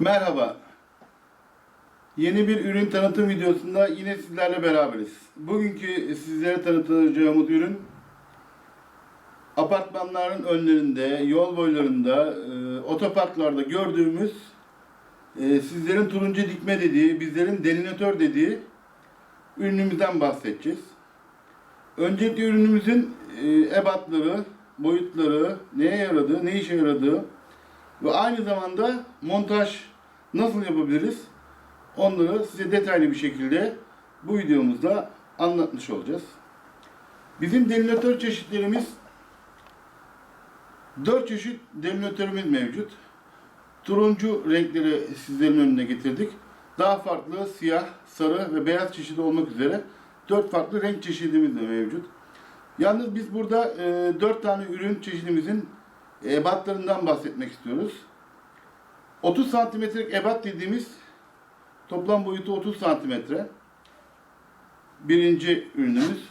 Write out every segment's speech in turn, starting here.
Merhaba. Yeni bir ürün tanıtım videosunda yine sizlerle beraberiz. Bugünkü sizlere tanıtacağımız ürün apartmanların önlerinde, yol boylarında, e, otoparklarda gördüğümüz e, sizlerin turuncu dikme dediği, bizlerin delinatör dediği ürünümüzden bahsedeceğiz. Öncelikle ürünümüzün e, ebatları, boyutları, neye yaradığı, ne işe yaradığı ve aynı zamanda montaj nasıl yapabiliriz? Onları size detaylı bir şekilde bu videomuzda anlatmış olacağız. Bizim delineatör çeşitlerimiz 4 çeşit delineatörümüz mevcut. Turuncu renkleri sizlerin önüne getirdik. Daha farklı siyah, sarı ve beyaz çeşidi olmak üzere 4 farklı renk çeşidimiz de mevcut. Yalnız biz burada e, 4 tane ürün çeşidimizin ebatlarından bahsetmek istiyoruz. 30 santimetrelik ebat dediğimiz toplam boyutu 30 santimetre. Birinci ürünümüz.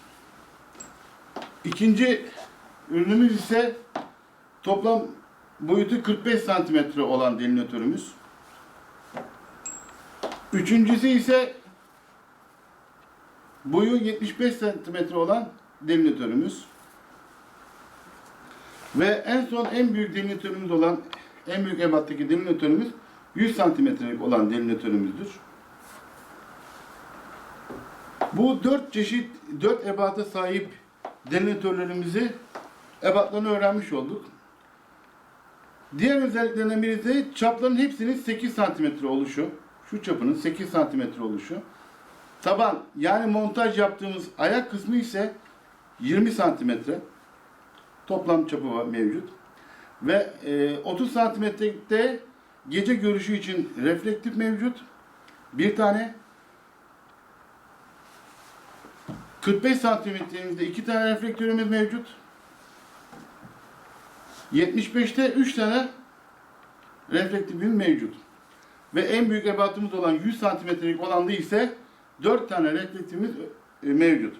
İkinci ürünümüz ise toplam boyutu 45 santimetre olan delineatörümüz. Üçüncüsü ise boyu 75 santimetre olan delineatörümüz. Ve en son en büyük delineatörümüz olan, en büyük ebattaki delineatörümüz 100 santimetrelik olan delineatörümüzdür. Bu dört çeşit, dört ebata sahip delineatörlerimizi ebatlarını öğrenmiş olduk. Diğer özelliklerinden biri de çapların hepsinin 8 santimetre oluşu. Şu çapının 8 santimetre oluşu. Taban yani montaj yaptığımız ayak kısmı ise 20 santimetre. Toplam çapı mevcut. Ve e, 30 santimetrede gece görüşü için reflektif mevcut. Bir tane. 45 santimetremizde iki tane reflektörümüz mevcut. 75'te 3 tane reflektifimiz mevcut. Ve en büyük ebatımız olan 100 santimetrelik olanda ise 4 tane reflektifimiz e, mevcut.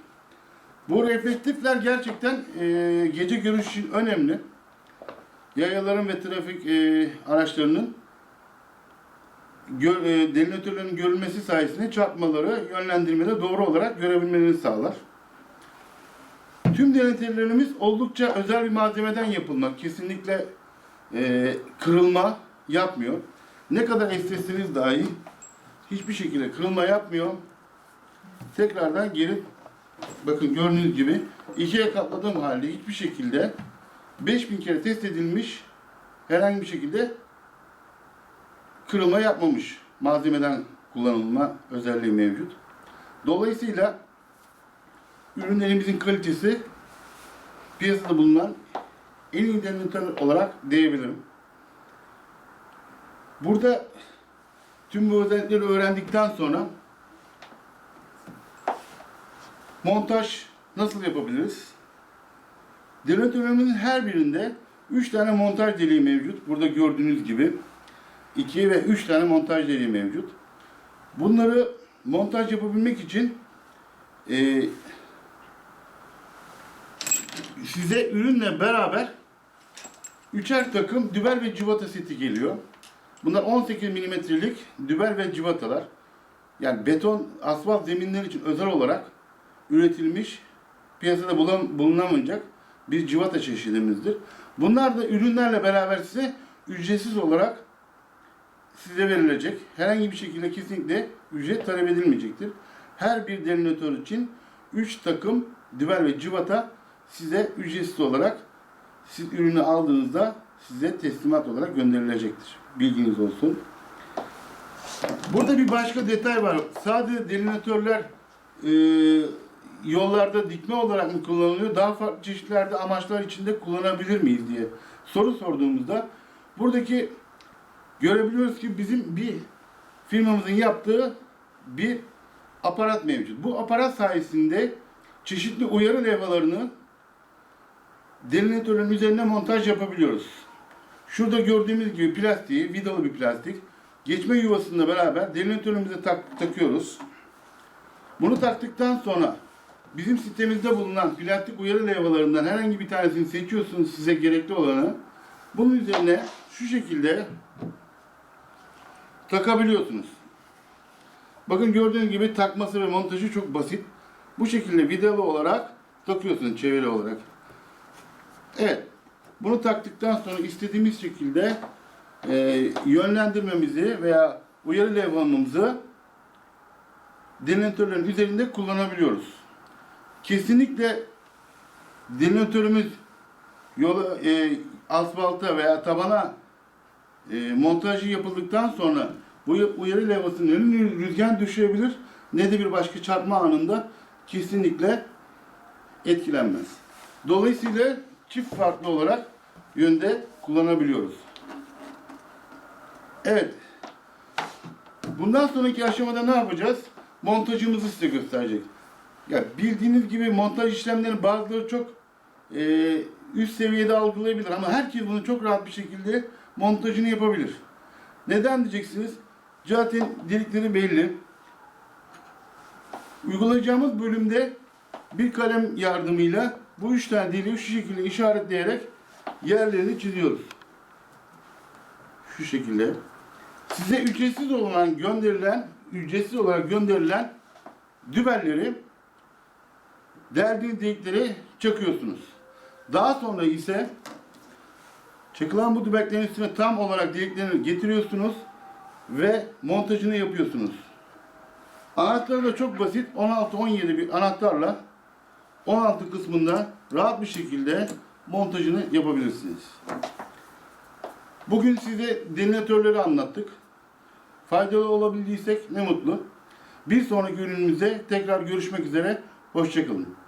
Bu reflektifler gerçekten e, gece görüş için önemli. Yayaların ve trafik e, araçlarının gör, e, delineatörlerin görülmesi sayesinde çarpmaları yönlendirmede doğru olarak görebilmelerini sağlar. Tüm denetimlerimiz oldukça özel bir malzemeden yapılmak. Kesinlikle e, kırılma yapmıyor. Ne kadar estesiniz dahi hiçbir şekilde kırılma yapmıyor. Tekrardan geri bakın gördüğünüz gibi ikiye katladığım halde hiçbir şekilde 5000 kere test edilmiş herhangi bir şekilde kırılma yapmamış. Malzemeden kullanılma özelliği mevcut. Dolayısıyla ürünlerimizin kalitesi piyasada bulunan en iyi denetim olarak diyebilirim. Burada tüm bu özellikleri öğrendikten sonra montaj nasıl yapabiliriz? Denetimlerimizin her birinde 3 tane montaj deliği mevcut. Burada gördüğünüz gibi 2 ve 3 tane montaj deliği mevcut. Bunları montaj yapabilmek için e, size ürünle beraber üçer takım dübel ve cıvata seti geliyor. Bunlar 18 milimetrelik dübel ve cıvatalar. Yani beton, asfalt zeminler için özel olarak üretilmiş, piyasada bulun, bulunamayacak bir cıvata çeşidimizdir. Bunlar da ürünlerle beraber size ücretsiz olarak size verilecek. Herhangi bir şekilde kesinlikle ücret talep edilmeyecektir. Her bir delineatör için 3 takım dübel ve cıvata size ücretsiz olarak siz ürünü aldığınızda size teslimat olarak gönderilecektir. Bilginiz olsun. Burada bir başka detay var. Sadece delineatörler e, yollarda dikme olarak mı kullanılıyor? Daha farklı çeşitlerde amaçlar içinde kullanabilir miyiz diye soru sorduğumuzda buradaki görebiliyoruz ki bizim bir firmamızın yaptığı bir aparat mevcut. Bu aparat sayesinde çeşitli uyarı levhalarını delineatörün üzerine montaj yapabiliyoruz. Şurada gördüğümüz gibi plastiği, vidalı bir plastik, geçme yuvasıyla beraber delineatörümüze tak, takıyoruz. Bunu taktıktan sonra bizim sitemizde bulunan plastik uyarı levhalarından herhangi bir tanesini seçiyorsunuz size gerekli olanı. Bunun üzerine şu şekilde takabiliyorsunuz. Bakın gördüğünüz gibi takması ve montajı çok basit. Bu şekilde vidalı olarak takıyorsunuz çeviri olarak. Evet. Bunu taktıktan sonra istediğimiz şekilde e, yönlendirmemizi veya uyarı levhamımızı delinatörlerin üzerinde kullanabiliyoruz. Kesinlikle delinatörümüz yola, e, asfalta veya tabana e, montajı yapıldıktan sonra bu uyarı levhasının önüne rüzgar düşebilir ne de bir başka çarpma anında kesinlikle etkilenmez. Dolayısıyla çift farklı olarak yönde kullanabiliyoruz. Evet. Bundan sonraki aşamada ne yapacağız? Montajımızı size gösterecek. Ya bildiğiniz gibi montaj işlemleri bazıları çok e, üst seviyede algılayabilir ama herkes bunu çok rahat bir şekilde montajını yapabilir. Neden diyeceksiniz? Zaten delikleri belli. Uygulayacağımız bölümde bir kalem yardımıyla bu üç tane deliği şu şekilde işaretleyerek yerlerini çiziyoruz. Şu şekilde. Size ücretsiz olan gönderilen, ücretsiz olarak gönderilen dübelleri deldiğiniz delikleri çakıyorsunuz. Daha sonra ise çakılan bu dübeklerin üstüne tam olarak deliklerini getiriyorsunuz ve montajını yapıyorsunuz. Anahtarı da çok basit. 16-17 bir anahtarla 16 kısmında rahat bir şekilde montajını yapabilirsiniz. Bugün size delinatörleri anlattık. Faydalı olabildiysek ne mutlu. Bir sonraki ürünümüzde tekrar görüşmek üzere. Hoşçakalın.